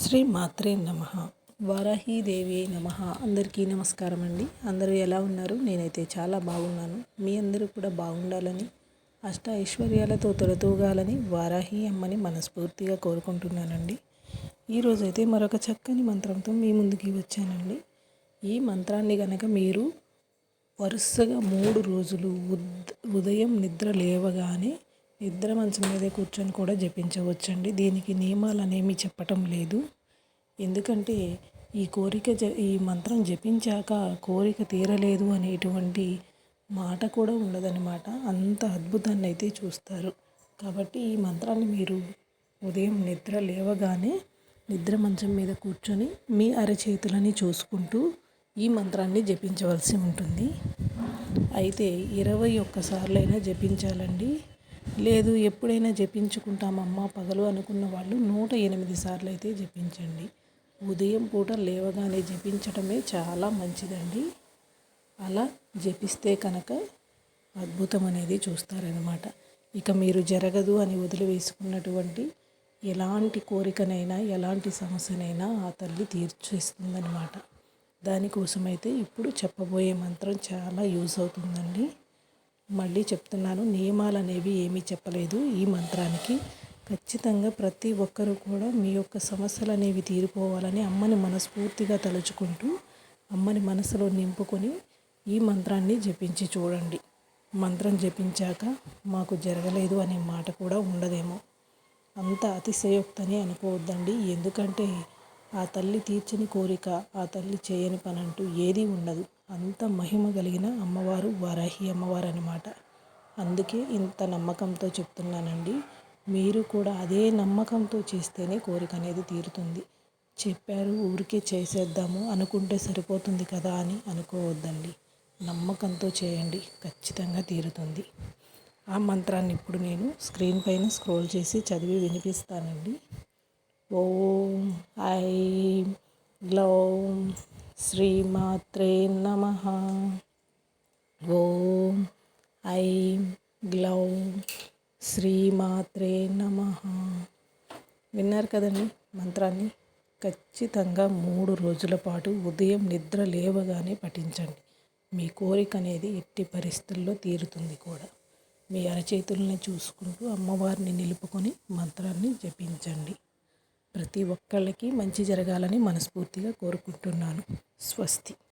శ్రీ మాత్రే నమ. వారాహీదేవి నమ. అందరికీ నమస్కారం అండి. అందరూ ఎలా ఉన్నారు? నేనైతే చాలా బాగున్నాను. మీ అందరూ కూడా బాగుండాలని అష్ట ఐశ్వర్యాలతో తొలతూగాలని వారాహి అమ్మని మనస్ఫూర్తిగా కోరుకుంటున్నానండి. ఈరోజైతే మరొక చక్కని మంత్రంతో మీ ముందుకి వచ్చానండి. ఈ మంత్రాన్ని గనక మీరు వరుసగా మూడు రోజులు ఉదయం నిద్ర లేవగానే నిద్ర మంచం మీదే కూర్చొని కూడా జపించవచ్చండి. దీనికి నియమాలు అనేమి చెప్పటం లేదు. ఎందుకంటే ఈ కోరిక జ ఈ మంత్రం జపించాక కోరిక తీరలేదు అనేటువంటి మాట కూడా ఉండదన్నమాట. అంత అద్భుతాన్ని అయితే చూస్తారు. కాబట్టి ఈ మంత్రాన్ని మీరు ఉదయం నిద్ర లేవగానే నిద్ర మంచం మీద కూర్చొని మీ అరచేతులని చూసుకుంటూ ఈ మంత్రాన్ని జపించవలసి ఉంటుంది. అయితే ఇరవై ఒక్కసార్లైనా జపించాలండి. లేదు ఎప్పుడైనా జపించుకుంటామమ్మా పగలు అనుకున్న వాళ్ళు నూట ఎనిమిది సార్లు అయితే జపించండి. ఉదయం పూట లేవగానే జపించడమే చాలా మంచిదండి. అలా జపిస్తే కనుక అద్భుతం అనేది చూస్తారనమాట ఇక మీరు జరగదు అని వదిలివేసుకున్నటువంటి ఎలాంటి కోరికనైనా ఎలాంటి సమస్యనైనా ఆ తల్లి తీర్చేస్తుందనమాట దానికోసమైతే ఇప్పుడు చెప్పబోయే మంత్రం చాలా యూజ్ అవుతుందండి. మళ్ళీ చెప్తున్నాను నియమాలు అనేవి ఏమీ చెప్పలేదు ఈ మంత్రానికి. ఖచ్చితంగా ప్రతి ఒక్కరూ కూడా మీ యొక్క సమస్యలు అనేవి తీరిపోవాలని అమ్మని మనస్ఫూర్తిగా తలుచుకుంటూ అమ్మని మనసులో నింపుకొని ఈ మంత్రాన్ని జపించి చూడండి. మంత్రం జపించాక మాకు జరగలేదు అనే మాట కూడా ఉండదేమో. అంత అతిశయోక్తని అనుకోవద్దండి. ఎందుకంటే ఆ తల్లి తీర్చని కోరిక ఆ తల్లి చేయని పని అంటూ ఏదీ ఉండదు. అంత మహిమ కలిగిన అమ్మవారు వారాహి అమ్మవారు అనమాట అందుకే ఇంత నమ్మకంతో చెప్తున్నానండి. మీరు కూడా అదే నమ్మకంతో చేస్తేనే కోరిక అనేది తీరుతుంది. చెప్పారు ఊరికే చేసేద్దాము అనుకుంటే సరిపోతుంది కదా అని అనుకోవద్దండి. నమ్మకంతో చేయండి ఖచ్చితంగా తీరుతుంది. ఆ మంత్రాన్ని ఇప్పుడు నేను స్క్రీన్ పైన స్క్రోల్ చేసి చదివి వినిపిస్తానండి. ఓం ఐ గ్లౌం శ్రీమాత్రే నమ. ఓం ఐం గ్లౌం శ్రీమాత్రే నమ. విన్నారు కదండి మంత్రాన్ని? ఖచ్చితంగా మూడు రోజుల పాటు ఉదయం నిద్ర లేవగానే పఠించండి. మీ కోరిక అనేది ఎట్టి పరిస్థితుల్లో తీరుతుంది కూడా. మీ అరచేతుల్ని చూసుకుంటూ అమ్మవారిని నిలుపుకొని మంత్రాన్ని జపించండి. ప్రతి ఒక్కళ్ళకి మంచి జరగాలని మనస్ఫూర్తిగా కోరుకుంటున్నాను. స్వస్తి.